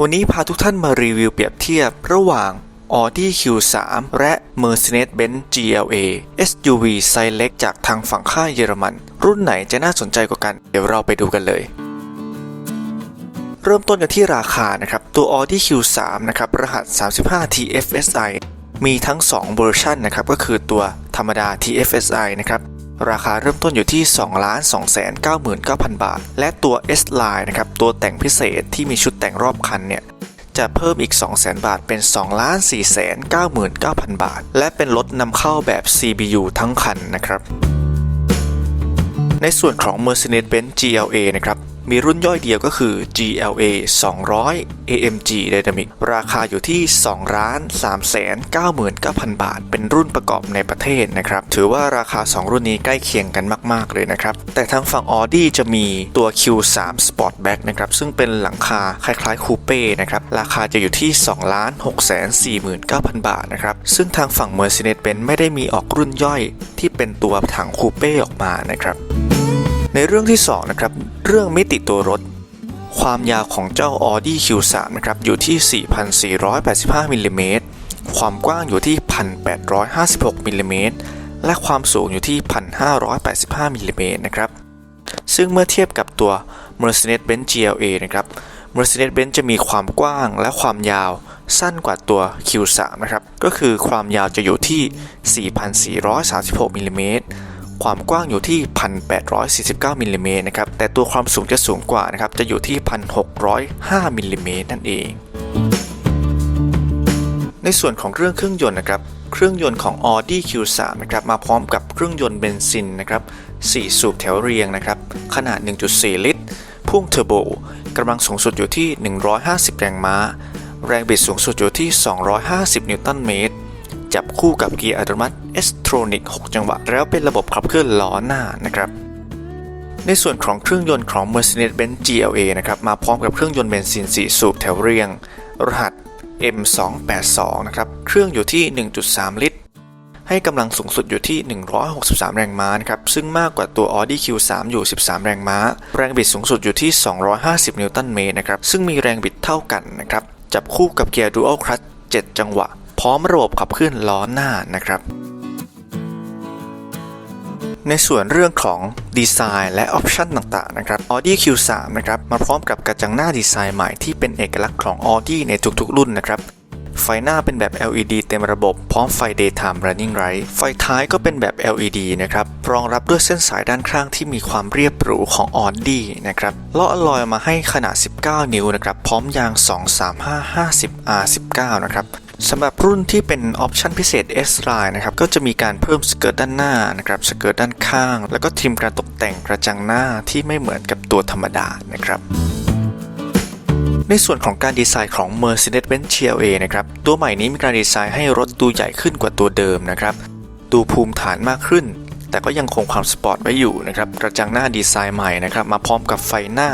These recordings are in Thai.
วันนี้พาทุกท่านมารีวิวเปรียบเทียบระหว่าง Audi Q3 และ Mercedes-Benz GLA SUV ไซส์เล็กจากทางฝั่งค่ายเยอรมัน รุ่นไหนจะน่าสนใจกว่ากัน เดี๋ยวเราไปดูกันเลยเริ่มต้นกันที่ราคานะครับ ตัว Audi Q3 นะครับ รหัส 35 TFSI มีทั้ง 2 เวอร์ชันนะครับ ก็คือตัวธรรมดา TFSI นะครับ ราคาเริ่มต้นอยู่ที่ 2 2 9 9 0 0 0 บาท และตัว S Line นะครับ ตัวแต่งพิเศษที่มีชุดแต่งรอบคันเนี่ย จะเพิ่มอีก 200,000 บาทเป็น 2 4 9 9 0 0 0 บาท และเป็นรถนำเข้าแบบ CBU ทั้งคันนะครับ ในส่วนของ Mercedes-Benz GLA นะครับ มีรุ่นย่อยเดียวก็คือ GLA 200 AMG Dynamic ราคาอยู่ที่2 3 9 9 0 0 0 บาท เป็นรุ่นประกอบในประเทศนะครับ ถือว่าราคา 2 รุ่นนี้ใกล้เคียงกันมาก ๆ เลยนะครับ แต่ทางฝั่ง Audi จะมีตัว Q3 Sportback นะครับ ซึ่งเป็นหลังคาคล้ายๆคูเป้นะครับ ราคาจะอยู่ที่2 6 4 9 0 0 0 บาทนะครับ ซึ่งทางฝั่ง Mercedes-Benz ไม่ได้มีออกรุ่นย่อยที่เป็นตัวถังคูเป้ออกมานะครับ ในเรื่องที่2นะครับเรื่องมิติตัวรถ ความยาวของเจ้า Audi Q3 นะครับอยู่ที่ 4,485มิลลิเมตรความกว้างอยู่ที่ 1,856มิลลิเมตรและความสูงอยู่ที่ 1,585มิลลิเมตรนะครับซึ่งเมื่อเทียบกับตัว Mercedes-Benz GLA นะครับ Mercedes-Benz จะมีความกว้างและความยาวสั้นกว่าตัว Q3 นะครับ ก็คือความยาวจะอยู่ที่ 4,436มิลลิเมตร ความกว้างอยู่ที่ 1,849มิลลิเมตรนะครับ แต่ตัวความสูงจะสูงกว่านะครับ จะอยู่ที่ 1,605มิลลิเมตรนั่นเอง ในส่วนของเรื่องเครื่องยนต์นะครับ เครื่องยนต์ของ Audi Q3 นะครับมาพร้อมกับเครื่องยนต์เบนซินนะครับ4สูบแถวเรียงนะครับ ขนาด 1.4 ลิตรพุ่งเทอร์โบ กำลังสูงสุดอยู่ที่ 150 แรงม้า แรงบิดสูงสุดอยู่ที่ 250 นิวตันเมตร จับคู่กับเกียร์อัตโนมัติ S-Tronic 6 จังหวะ แล้วเป็นระบบขับเคลื่อนล้อหน้านะครับ ในส่วนของเครื่องยนต์ของ Mercedes-Benz GLA นะครับมาพร้อมกับเครื่องยนต์เบนซิน 4 สูบแถวเรียง รหัส M282 นะครับ เครื่องอยู่ที่ 1.3 ลิตร ให้กำลังสูงสุดอยู่ที่ 163 แรงม้านะครับ ซึ่งมากกว่าตัว Audi Q3 อยู่ 13 แรงม้า แรงบิดสูงสุดอยู่ที่ 250 นิวตันเมตรนะครับ ซึ่งมีแรงบิดเท่ากันนะครับ จับคู่กับเกียร์ Dual Clutch 7 จังหวะ พร้อมระบบขับเคลื่อนล้อหน้านะครับ ในส่วนเรื่องของดีไซน์และออปชันต่างๆนะครับ Audi Q3 นะครับมาพร้อมกับกระจังหน้าดีไซน์ใหม่ที่เป็นเอกลักษณ์ของ Audi ในทุกๆ รุ่นนะครับไฟหน้าเป็นแบบ LED เต็มระบบพร้อมไฟ Daytime Running Light ไฟท้ายก็เป็นแบบ LED นะครับ รองรับด้วยเส้นสายด้านข้างที่มีความเรียบหรูของ Audi นะครับล้ออลลอยมาให้ขนาด 19 นิ้วนะครับ พร้อมยาง 235 50 R19 นะครับ สำหรับรุ่นที่เป็นออปชันพิเศษ S Line นะครับ ก็จะมีการเพิ่มสเกิร์ตด้านหน้านะครับ สเกิร์ตด้านข้าง แล้วก็ทริมการตกแต่งกระจังหน้าที่ไม่เหมือนกับตัวธรรมดานะครับในส่วนของการดีไซน์ของ Mercedes-Benz GLA นะครับ ตัวใหม่นี้มีการดีไซน์ให้รถดูใหญ่ขึ้นกว่าตัวเดิมนะครับ ดูภูมิฐานมากขึ้น แต่ก็ยังคงความสปอร์ตไว้อยู่นะครับ กระจังหน้าดีไซน์ใหม่นะครับ มาพร้อมกับไฟหน้า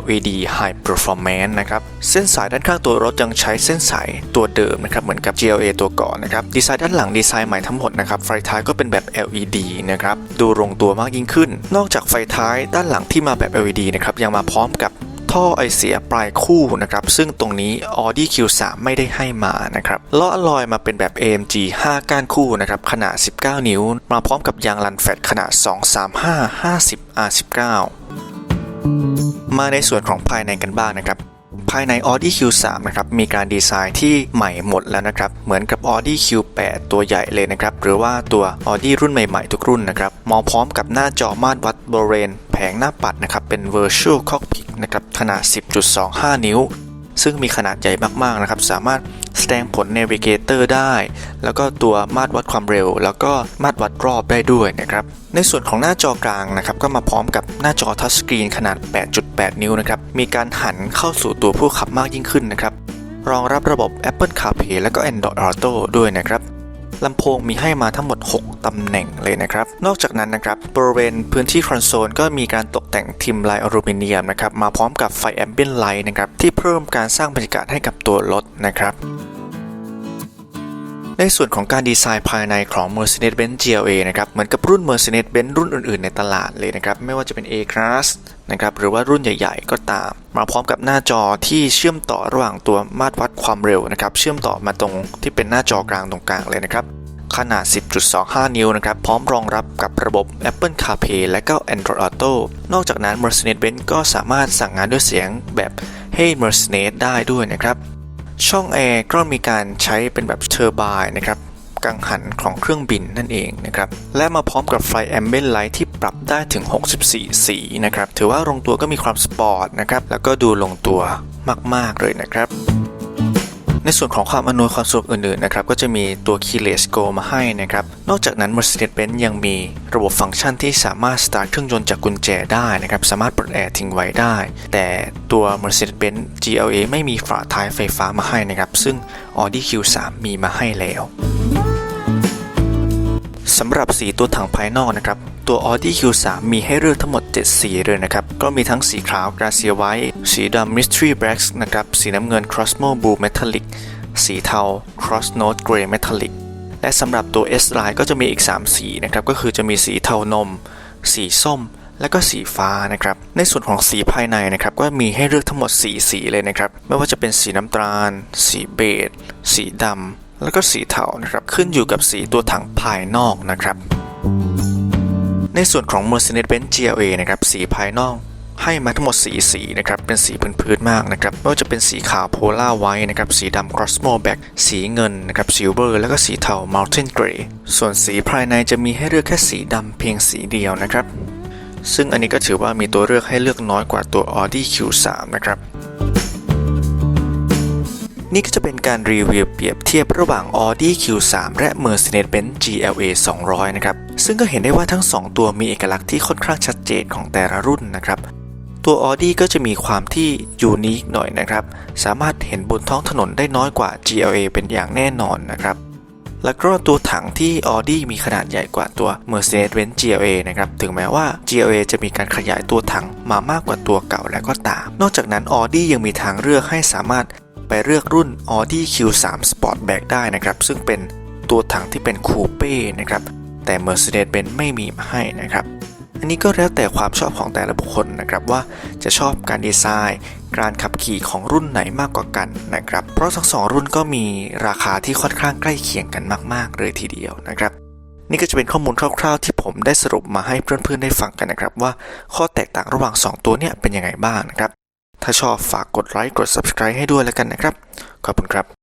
LED High Performance นะครับเส้นสายด้านข้างตัวรถยังใช้เส้นสายตัวเดิมนะครับเหมือนกับ GLA ตัวก่อนนะครับดีไซน์ด้านหลังดีไซน์ใหม่ทั้งหมดนะครับไฟท้ายก็เป็นแบบ LED นะครับดูลงตัวมากยิ่งขึ้น นอกจากไฟท้ายด้านหลังที่มาแบบ LED นะครับยังมาพร้อมกับท่อไอเสียปลายคู่นะครับ ซึ่งตรงนี้ Audi Q3 ไม่ได้ให้มานะครับล้ออลลอยมาเป็นแบบ AMG 5 ก้านคู่นะครับขนาด 19 นิ้ว มาพร้อมกับยางลันแฟตขนาด 235 50 R19 มาในส่วนของภายในกันบ้างนะครับ ภายใน Audi Q3 นะครับ มีการดีไซน์ที่ใหม่หมดแล้วนะครับ เหมือนกับ Audi Q8 ตัวใหญ่เลยนะครับ หรือว่าตัว Audi รุ่นใหม่ๆ ทุกรุ่นนะครับ มองพร้อมกับหน้าจอมาตรวัดบริเวณแผงหน้าปัดนะครับ เป็น Virtual Cockpit นะครับ ขนาด 10.25 นิ้ว ซึ่งมีขนาดใหญ่มากๆนะครับ สามารถ แสดงผลเนวิเกเตอร์ได้ แล้วก็ตัวมาตรวัดความเร็ว แล้วก็มาตรวัดรอบได้ด้วยนะครับ ในส่วนของหน้าจอกลางนะครับก็มาพร้อมกับหน้าจอทัชสกรีนขนาด 8.8 นิ้วนะครับ มีการหันเข้าสู่ตัวผู้ขับมากยิ่งขึ้นนะครับ รองรับระบบ Apple CarPlay และก็ Android Auto ด้วยนะครับ ลำโพงมีให้มาทั้งหมด 6 ตำแหน่งเลยนะครับ นอกจากนั้นนะครับบริเวณพื้นที่คอนโซลก็มีการตกแต่งทิมลายอลูมิเนียมนะครับมาพร้อมกับไฟแอมเบียนไลท์นะครับที่เพิ่มการสร้างบรรยากาศให้กับตัวรถนะครับ ในส่วนของการดีไซน์ภายในของ Mercedes-Benz GLA นะครับเหมือนกับรุ่น Mercedes-Benz รุ่นอื่นๆ ในตลาดเลยนะครับ ไม่ว่าจะเป็น A-Class นะครับหรือว่ารุ่นใหญ่ๆ ก็ตาม มาพร้อมกับหน้าจอที่เชื่อมต่อระหว่างตัวมาตรวัดความเร็วนะครับเชื่อมต่อมาตรงที่เป็นหน้าจอกลางตรงกลางเลยนะครับขนาด 10.25 นิ้วนะครับ พร้อมรองรับกับระบบ Apple CarPlay และก็ Android Auto นอกจากนั้น Mercedes-Benz ก็สามารถสั่งงานด้วยเสียงแบบ Hey Mercedes ได้ด้วยนะครับ ช่องแอร์ก็มีการใช้เป็นแบบเทอร์บายนะครับกังหันของเครื่องบินนั่นเองนะครับ และมาพร้อมกับไฟแอมเบนไลท์ที่ปรับได้ถึง 64 สีนะครับ ถือว่าลงตัวก็มีความสปอร์ตนะครับ แล้วก็ดูลงตัวมาก ๆ เลยนะครับ ในส่วนของความอำนวยความสะดวกอื่นๆนะครับก็จะมีตัว Keyless Go มาให้นะครับ นอกจากนั้น Mercedes-Benz ยังมีระบบฟังก์ชันที่สามารถสตาร์ทเครื่องยนต์จากกุญแจได้นะครับ สามารถเปิดแอร์ทิ้งไว้ได้ แต่ตัว Mercedes-Benz GLA ไม่มีฝาท้ายไฟฟ้ามาให้นะครับ ซึ่ง Audi Q3 มีมาให้แล้ว สำหรับสีตัวถังภายนอกนะครับ ตัว Audi Q3 มีให้เลือกทั้งหมด 7 สีเลยนะครับ ก็มีทั้งสีขาว Gracia White สีดำ Mystery Black นะครับ สีน้ำเงิน Cosmo Blue Metallic สีเทา Cross Note Grey Metallic และสำหรับตัว S Line ก็จะมีอีก 3 สีนะครับ ก็คือจะมีสีเทานม สีส้มและก็สีฟ้านะครับ ในส่วนของสีภายในนะครับ ก็มีให้เลือกทั้งหมด 4 สีเลยนะครับ ไม่ว่าจะเป็นสีน้ำตาล สีเบจสีดำ แล้วก็สีเทานะครับขึ้นอยู่กับสีตัวถังภายนอกนะครับ ในส่วนของ Mercedes-Benz GLA นะครับสีภายนอกให้มาทั้งหมดสีสีนะครับ เป็นสีพื้นๆมากนะครับไม่ว่าจะเป็นสีขาว Polar White นะครับ สีดำ Cosmo Black สีเงินนะครับ Silver แล้วก็สีเทา Mountain Grey ส่วนสีภายในจะมีให้เลือกแค่สีดำเพียงสีเดียวนะครับ ซึ่งอันนี้ก็ถือว่ามีตัวเลือกให้เลือกน้อยกว่าตัว Audi Q3 นะครับ นี่ก็จะเป็นการรีวิวเปรียบเทียบระหว่าง Audi Q3 และ Mercedes-Benz GLA 200 นะครับ ซึ่งก็เห็นได้ว่าทั้ง 2 ตัวมีเอกลักษณ์ที่ค่อนข้างชัดเจนของแต่ละรุ่นนะครับ ตัว Audi ก็จะมีความที่ยูนิคหน่อยนะครับ สามารถเห็นบนท้องถนนได้น้อยกว่า GLA เป็นอย่างแน่นอนนะครับ แล้วก็ตัวถังที่ Audi มีขนาดใหญ่กว่าตัว Mercedes-Benz GLA นะครับ ถึงแม้ว่า GLA จะมีการขยายตัวถังมามากกว่าตัวเก่าแล้วก็ตาม นอกจากนั้น Audi ยังมีทางเลือกให้สามารถ ไปเลือกรุ่น Audi Q3 Sportback ได้นะครับ ซึ่งเป็นตัวถังที่เป็นคูเป้นะครับแต่ Mercedes-Benz ไม่มีมาให้นะครับ อันนี้ก็แล้วแต่ความชอบของแต่ละบุคคลนะครับว่าจะชอบการดีไซน์ การขับขี่ของรุ่นไหนมากกว่ากันนะครับ เพราะทั้งสองรุ่นก็มีราคาที่ค่อนข้างใกล้เคียงกันมาก ๆ เลยทีเดียวนะครับนี่ก็จะเป็นข้อมูลคร่าวๆ ที่ผมได้สรุปมาให้เพื่อนๆได้ฟังกันนะครับ ว่าข้อแตกต่างระหว่าง 2 ตัวเนี่ยเป็นยังไงบ้างนะครับ ถ้าชอบฝากกดไลค์กด subscribe ให้ด้วยแล้วกันนะครับ ขอบคุณครับ